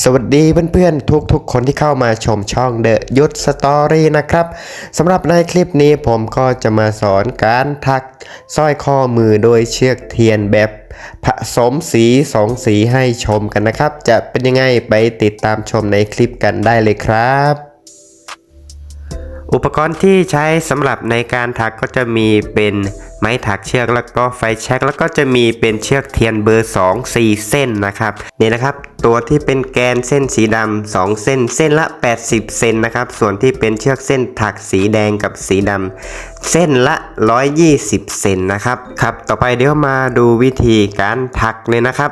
สวัสดีเพื่อนๆ ทุกๆ คนที่เข้ามาชมช่องเดอะยุทธสตอรี่นะครับสำหรับในคลิปนี้ผมก็จะมาสอนการทักสร้อยข้อมือโดยเชือกเทียนแบบผสมสีสองสีให้ชมกันนะครับ จะเป็นยังไงไปติดตามชมในคลิปกันได้เลยครับ อุปกรณ์ที่ใช้สำหรับในการถักก็จะมีเป็นไม้ถักเชือกแล้วก็ไฟแช็กแล้วก็จะมีเป็นเชือกเทียนเบอร์2 4 เส้นนะครับนี่นะครับ ตัวที่เป็นแกนเส้นสีดำ2เส้นเส้นละ 80 เซนนะครับส่วนที่เป็นเชือกเส้นถักสีแดงกับสีดำเส้นละ 120 เซนนะครับครับต่อไปเดี๋ยวมาดูวิธีการถักเลยนะครับ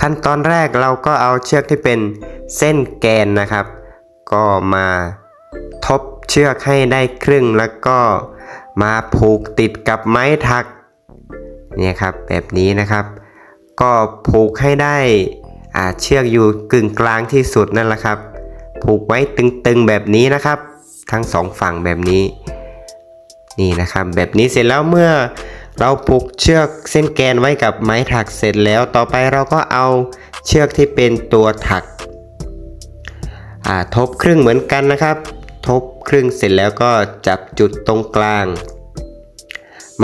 ขั้นตอนแรกเราก็เอาเชือกที่เป็นเส้นแกนนะครับ ก็มาทบ เชือกให้ได้ครึ่งแล้วก็มาผูกติดกับไม้ถักเนี่ยครับแบบนี้นะครับ ก็ผูกให้ได้เชือกอยู่กึ่งกลางที่สุดนั่นแหละครับ ผูกไว้ตึงๆแบบนี้นะครับ ทั้งสองฝั่งแบบนี้นี่นะครับแบบนี้เสร็จแล้วเมื่อเราผูกเชือกเส้นแกนไว้กับไม้ถักเสร็จแล้วต่อไปเราก็เอาเชือกที่เป็นตัวถักทบครึ่งเหมือนกันนะครับ ทบครึ่งเสร็จแล้วก็จับจุดตรงกลาง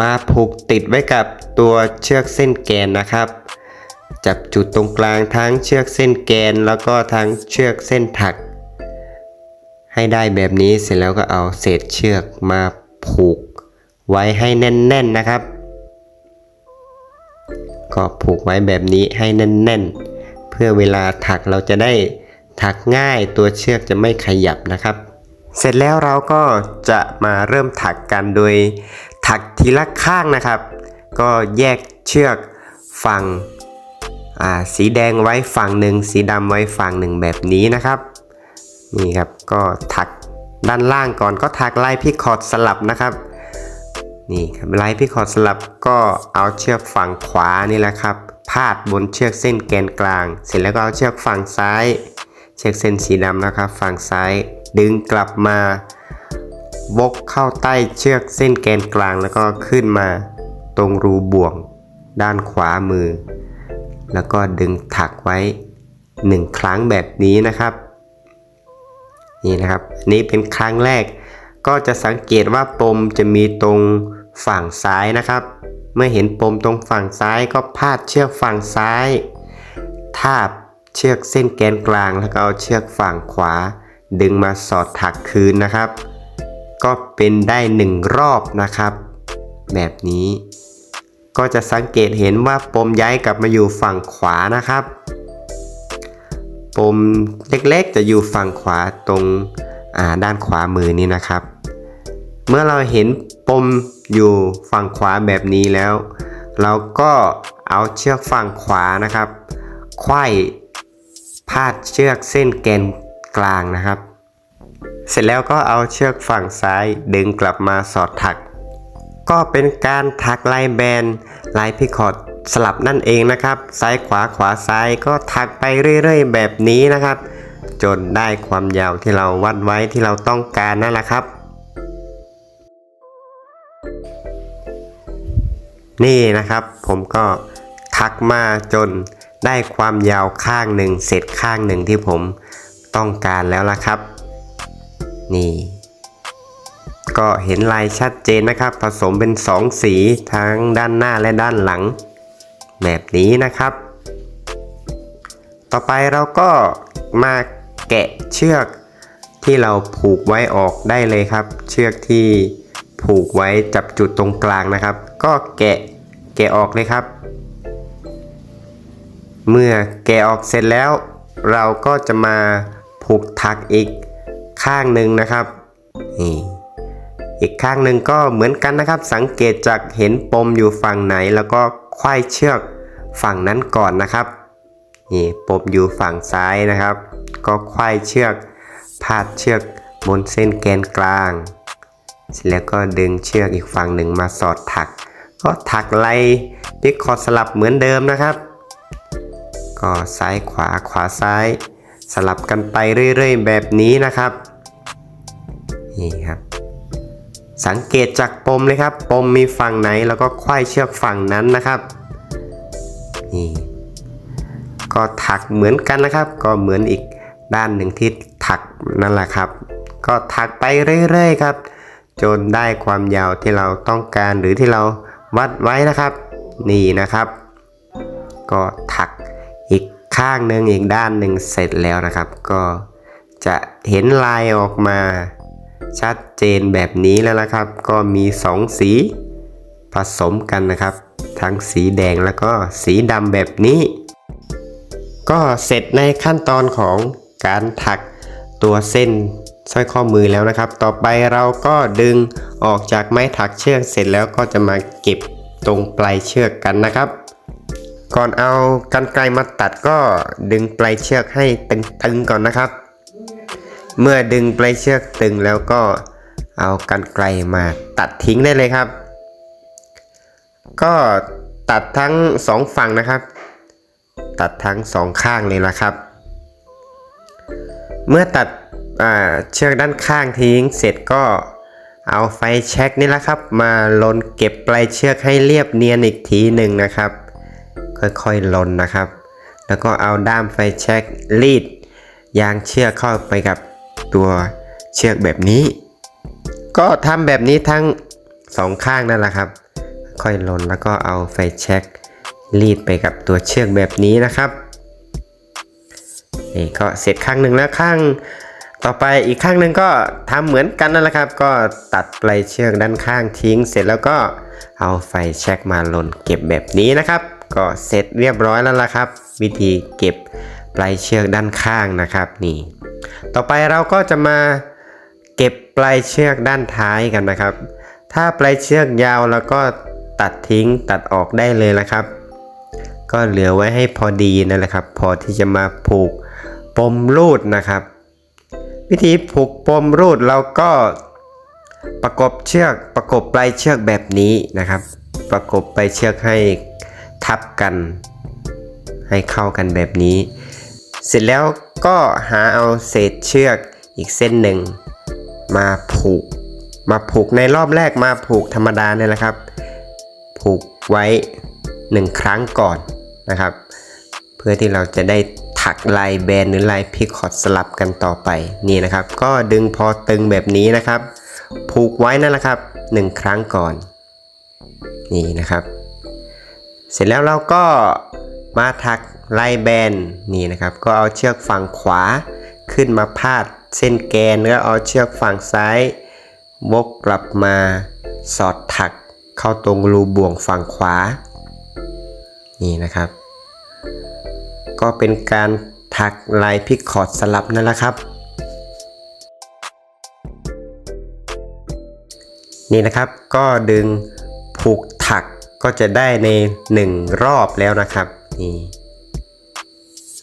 มาผูกติดไว้กับตัวเชือกเส้นแกนนะครับ จับจุดตรงกลางทั้งเชือกเส้นแกนแล้วก็ทั้งเชือกเส้นถัก ให้ได้แบบนี้เสร็จแล้วก็เอาเศษเชือกมาผูกไว้ให้แน่นๆนะครับ ก็ผูกไว้แบบนี้ให้แน่นๆ เพื่อเวลาถักเราจะได้ถักง่ายตัวเชือกจะไม่ขยับนะครับ เสร็จแล้วเราก็จะมาเริ่มถักกันโดยถักทีละข้างนะครับ ก็แยกเชือกฝั่งสีแดงไว้ฝั่งหนึ่งสีดำไว้ฝั่งหนึ่งแบบนี้นะครับนี่ครับก็ถักด้านล่างก่อนก็ถักลายพิคอร์ดสลับนะครับนี่ครับลายพิคอร์ดสลับก็เอาเชือกฝั่งขวานี่แหละครับพาดบนเชือกเส้นแกนกลาง เสร็จแล้วก็เอาเชือกฝั่งซ้าย เชือกเส้นสีดำนะครับ ฝั่งซ้าย ดึงกลับมาวกเข้าใต้เชือกเส้นแกนกลางแล้วก็ขึ้นมาตรงรูบ่วงด้านขวามือ แล้วก็ดึงถักไว้หนึ่งครั้งแบบนี้นะครับ นี่นะครับนนี้เป็นครั้งแรก ก็จะสังเกตว่าปมจะมีตรงฝั่งซ้ายนะครับ เมื่อเห็นปมตรงฝั่งซ้ายก็พาดเชือกฝั่งซ้าย ทาบเชือกเส้นแกนกลางแล้วก็เอาเชือกฝั่งขวา ดึงมาสอดถักคืนนะครับ ก็เป็นได้หนึ่งรอบนะครับ แบบนี้ ก็จะสังเกตเห็นว่าปมย้ายกลับมาอยู่ฝั่งขวานะครับ ปมเล็กๆ จะอยู่ฝั่งขวาตรงอ่าด้านขวามือนี้นะครับ เมื่อเราเห็นปมอยู่ฝั่งขวาแบบนี้แล้ว เราก็เอาเชือกฝั่งขวานะครับไขว้พาดเชือกเส้นแกน กลางนะครับ เสร็จแล้วก็เอาเชือกฝั่งซ้ายดึงกลับมาสอดถัก ก็เป็นการถักลายแบนลายพิคอร์ดสลับนั่นเองนะครับ ซ้ายขวาขวาซ้ายก็ถักไปเรื่อยๆ แบบนี้นะครับ จนได้ความยาวที่เราวัดไว้ที่เราต้องการนั่นแหละครับนี่นะครับผมก็ทักมาจนได้ความยาวข้างหนึ่งเสร็จข้างหนึ่งที่ผม ต้องการแล้วล่ะครับ นี่ ก็เห็นลายชัดเจนนะครับ ผสมเป็นสองสีทั้งด้านหน้าและด้านหลัง แบบนี้นะครับ ต่อไปเราก็มาแกะเชือกที่เราผูกไว้ออกได้เลยครับ เชือกที่ผูกไว้จับจุดตรงกลางนะครับ ก็แกะแกะออกเลยครับ เมื่อแกะออกเสร็จแล้ว เราก็จะมาูกถักอีกข้างหนึ่งนะครับนี่อีกข้างหนึ่งก็เหมือนกันนะครับ สังเกตจากเห็นปมอยู่ฝั่งไหน แล้วก็ควยเชือกฝั่งนั้นก่อนนะครับนี่ปมอยู่ฝั่งซ้ายนะครับ ก็ควยเชือกพาดเชือกบนเส้นแกนกลาง เสร็จแล้วก็ดึงเชือกอีกฝั่งหนึ่งมาสอดถัก ก็ถักไล่พิกคอสลับเหมือนเดิมนะครับ ก็ซ้ายขวาขวาซ้าย สลับกันไปเรื่อยๆ แบบนี้นะครับนี่ครับ สังเกตจากปมเลยครับ ปมมีฝั่งไหนแล้วก็ควายเชือกฝั่งนั้นนะครับนี่ก็ถักเหมือนกันนะครับ ก็เหมือนอีกด้านหนึ่งที่ถักนั่นแหละครับ ก็ถักไปเรื่อยๆครับ จนได้ความยาวที่เราต้องการหรือที่เราวัดไว้นะครับ นี่นะครับ ก็ถักอีก ข้างหนึ่งอีกด้านหนึ่งเสร็จแล้วนะครับ ก็จะเห็นลายออกมาชัดเจนแบบนี้แล้วนะครับ ก็มีสองสีผสมกันนะครับ ทั้งสีแดงแล้วก็สีดำแบบนี้ ก็เสร็จในขั้นตอนของการถักตัวเส้นสร้อยข้อมือแล้วนะครับ ต่อไปเราก็ดึงออกจากไม้ถักเชือกเสร็จแล้วก็จะมาเก็บตรงปลายเชือกกันนะครับ ก่อนเอากันไกลมาตัดก็ดึงปลายเชือกให้เป็นตึงก่อนนะครับ เมื่อดึงปลายเชือกตึงแล้วก็เอากันไกลมาตัดทิ้งได้เลยครับ ก็ตัดทั้งสองฝั่งนะครับ ตัดทั้งสองข้างเลยนะครับ เมื่อตัดเชือกด้านข้างทิ้งเสร็จก็เอาไฟแช็กนี่แหละครับ มาลนเก็บปลายเชือกให้เรียบเนียนอีกทีหนึ่งนะครับ ค่อยๆลนนะครับ แล้วก็เอาด้ามไฟแช็กรีด ยางเชือกเข้าไปกับตัวเชือกแบบนี้ ก็ทำแบบนี้ทั้งสองข้างนั่นแหละครับ ค่อยลนแล้วก็เอาไฟแช็กรีดไปกับตัวเชือกแบบนี้นะครับนี่ก็เสร็จข้างหนึ่งแล้วข้างต่อไปอีกข้างหนึ่งก็ทำเหมือนกันนั่นแหละครับ ก็ตัดปลายเชือกด้านข้างทิ้ง เสร็จแล้วก็เอาไฟแช็กมาลนเก็บแบบนี้นะครับ ก็เสร็จเรียบร้อยแล้วล่ะครับ วิธีเก็บปลายเชือกด้านข้างนะครับนี่ ต่อไปเราก็จะมาเก็บปลายเชือกด้านท้ายกันนะครับ ถ้าปลายเชือกยาวแล้วก็ตัดทิ้งตัดออกได้เลยละครับ ก็เหลือไว้ให้พอดีนั่นแหละครับ พอที่จะมาผูกปมรูดนะครับ วิธีผูกปมรูดเราก็ประกบเชือกประกบปลายเชือกแบบนี้นะครับ ประกบปลายเชือกให้ ทับกัน ให้เข้ากันแบบนี้ เสร็จแล้วก็หาเอาเศษเชือกอีกเส้นหนึ่ง มาผูก มาผูกในรอบแรกมาผูกธรรมดาเนี่ยแหละครับ ผูกไว้หนึ่งครั้งก่อนนะครับ เพื่อที่เราจะได้ถักลายแบนหรือลายพิคอตสลับกันต่อไปนี่นะครับ ก็ดึงพอตึงแบบนี้นะครับ ผูกไว้นั่นแหละครับหนึ่งครั้งก่อน นี่นะครับ เสร็จแล้วเราก็มาถักลายแบนนี่นะครับ ก็เอาเชือกฝั่งขวาขึ้นมาพาดเส้นแกนแล้วเอาเชือกฝั่งซ้ายวกกลับมาสอดถักเข้าตรงรูบ่วงฝั่งขวา นี่นะครับ ก็เป็นการถักลายพิกคอร์ดสลับนั่นแหละครับ นี่นะครับก็ดึงผูกถัก ก็จะได้ในหนึ่งรอบแล้วนะครับนี่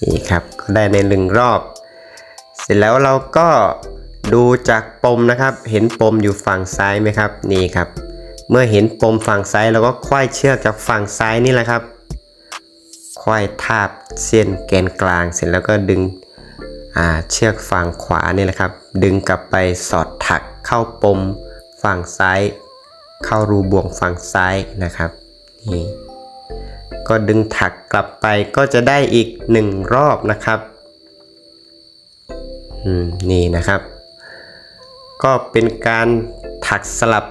นี่ครับก็ได้ในหนึ่งรอบ เสร็จแล้วเราก็ดูจากปมนะครับ เห็นปมอยู่ฝั่งซ้ายไหมครับนี่ครับ เมื่อเห็นปมฝั่งซ้ายเราก็ควายเชือกจากฝั่งซ้ายนี่แหละครับควายทาบเส้นแกนกลางเสร็จแล้วก็ดึงเชือกฝั่งขวานี่แหละครับ ดึงกลับไปสอดถักเข้าปมฝั่งซ้าย เข้ารูบ่วงฝั่งซ้ายนะครับ นี่ก็ดึงถักกลับไปก็จะได้อีกหนึ่งรอบนะครับอืมนี่นะครับ ก็เป็นการถักสลับ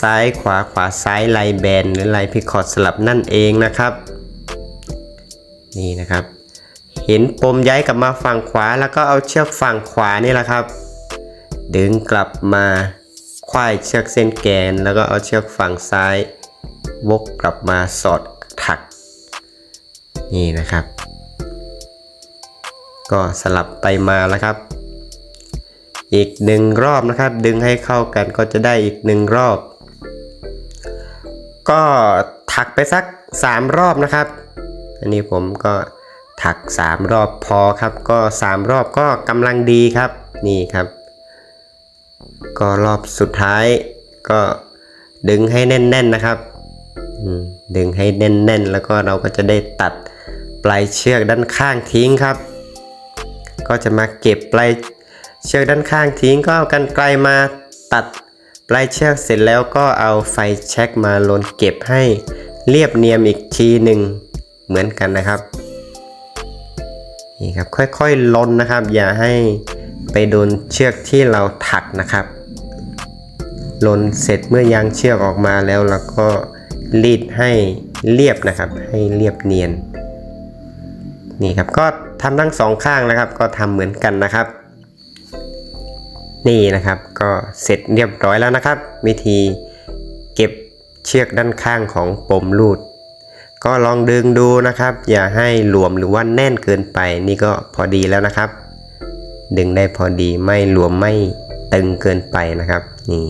ซ้ายขวาขวาซ้ายลน์แบนหรือลน์พิคอร์ดสลับนั่นเองนะครับ นี่นะครับ เห็นปมย้ายกลับมาฝั่งขวาแล้วก็เอาเชือกฝั่งขวานี่แหละครับ ดึงกลับมาควายเชือกเส้นแกน แล้วก็เอาเชือกฝั่งซ้าย วกกลับมาสอดถัก นี่นะครับ ก็สลับไปมาแล้วครับ อีกหนึ่งรอบนะครับ ดึงให้เข้ากันก็จะได้อีกหนึ่งรอบ ก็ถักไปสัก 3 รอบนะครับ อันนี้ผมก็ถัก 3 รอบพอครับก็ 3 รอบก็กำลังดีครับนี่ครับ ก็รอบสุดท้ายก็ดึงให้แน่นๆนะครับ ดึงให้แน่นๆ แล้วก็เราก็จะได้ตัดปลายเชือกด้านข้างทิ้งครับ ก็จะมาเก็บปลายเชือกด้านข้างทิ้งก็เอากันไกลมาตัดปลายเชือกเสร็จแล้วก็เอาไฟแช็กมาลนเก็บให้เรียบเนียมอีกทีหนึ่งเหมือนกันนะครับนี่ครับค่อยๆลนนะครับ อย่าให้ไปโดนเชือกที่เราถักนะครับลนเสร็จเมื่อยางเชือกออกมาแล้วเราก็ รีดให้เรียบนะครับ ให้เรียบเนียน นี่ครับ ก็ทำทั้งสองข้างนะครับ ก็ทำเหมือนกันนะครับ นี่นะครับ ก็เสร็จเรียบร้อยแล้วนะครับ วิธีเก็บเชือกด้านข้างของปมรูด ก็ลองดึงดูนะครับ อย่าให้หลวมหรือว่าแน่นเกินไป นี่ก็พอดีแล้วนะครับ ดึงได้พอดีไม่หลวมไม่ตึงเกินไปนะครับ นี่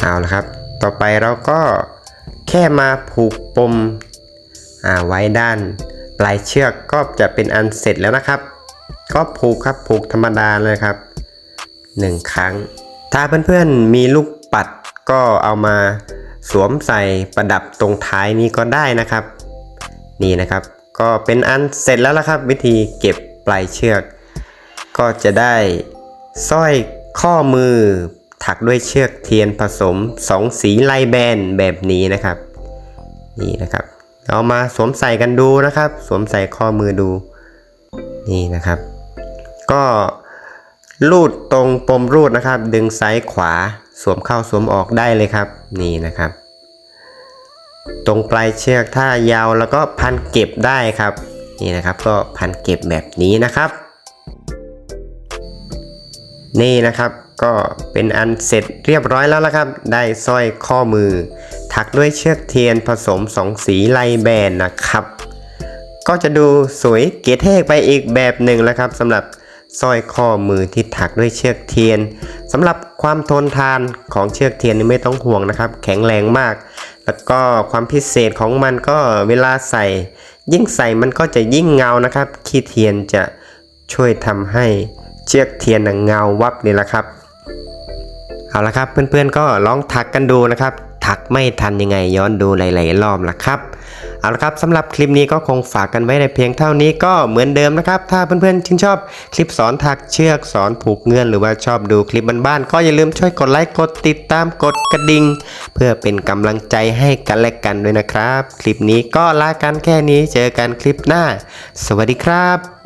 เอาละครับ ต่อไปเราก็แค่มาผูกปมไว้ด้านปลายเชือกก็จะเป็นอันเสร็จแล้วนะครับ ก็ผูกครับผูกธรรมดาเลยครับหนึ่งครั้ง ถ้าเพื่อนๆมีลูกปัดก็เอามาสวมใส่ประดับตรงท้ายนี้ก็ได้นะครับ นี่นะครับ ก็เป็นอันเสร็จแล้วละครับ วิธีเก็บปลายเชือก ก็จะได้สร้อยข้อมือ ถักด้วยเชือกเทียนผสมสองสีลายแบนแบบนี้นะครับ นี่นะครับ เอามาสวมใส่กันดูนะครับ สวมใส่ข้อมือดู นี่นะครับ ก็รูดตรงปมรูดนะครับ ดึงซ้ายขวาสวมเข้าสวมออกได้เลยครับ นี่นะครับ ตรงปลายเชือกถ้ายาวแล้วก็พันเก็บได้ครับ นี่นะครับ ก็พันเก็บแบบนี้นะครับ นี่นะครับ ก็เป็นอันเสร็จเรียบร้อยแล้วละครับ ได้สร้อยข้อมือ ถักด้วยเชือกเทียนผสมสองสีลายแบนนะครับ ก็จะดูสวยเก๋เท่ไปอีกแบบหนึ่งแล้วครับสำหรับสร้อยข้อมือที่ถักด้วยเชือกเทียนสำหรับความทนทานของเชือกเทียนนี่ไม่ต้องห่วงนะครับ แข็งแรงมาก แล้วก็ความพิเศษของมันก็เวลาใส่ ยิ่งใส่มันก็จะยิ่งเงานะครับ ขี้เทียนจะช่วยทำให้เชือกเทียนน่ะเงาวับนี่แหละครับ เอาละครับเพื่อนๆก็ลองถักกันดูนะครับ ถักไม่ทันยังไงย้อนดูหลายๆรอบละครับเอาละครับสำหรับคลิปนี้ก็คงฝากกันไว้ในเพียงเท่านี้ก็เหมือนเดิมนะครับ ถ้าเพื่อนๆชื่นชอบคลิปสอนถักเชือกสอนผูกเงื่อนหรือว่าชอบดูคลิปบ้านๆก็อย่าลืมช่วยกดไลค์กดติดตามกดกระดิ่งเพื่อเป็นกำลังใจให้กันและกันด้วยนะครับ คลิปนี้ก็ลากันแค่นี้เจอกันคลิปหน้า สวัสดีครับ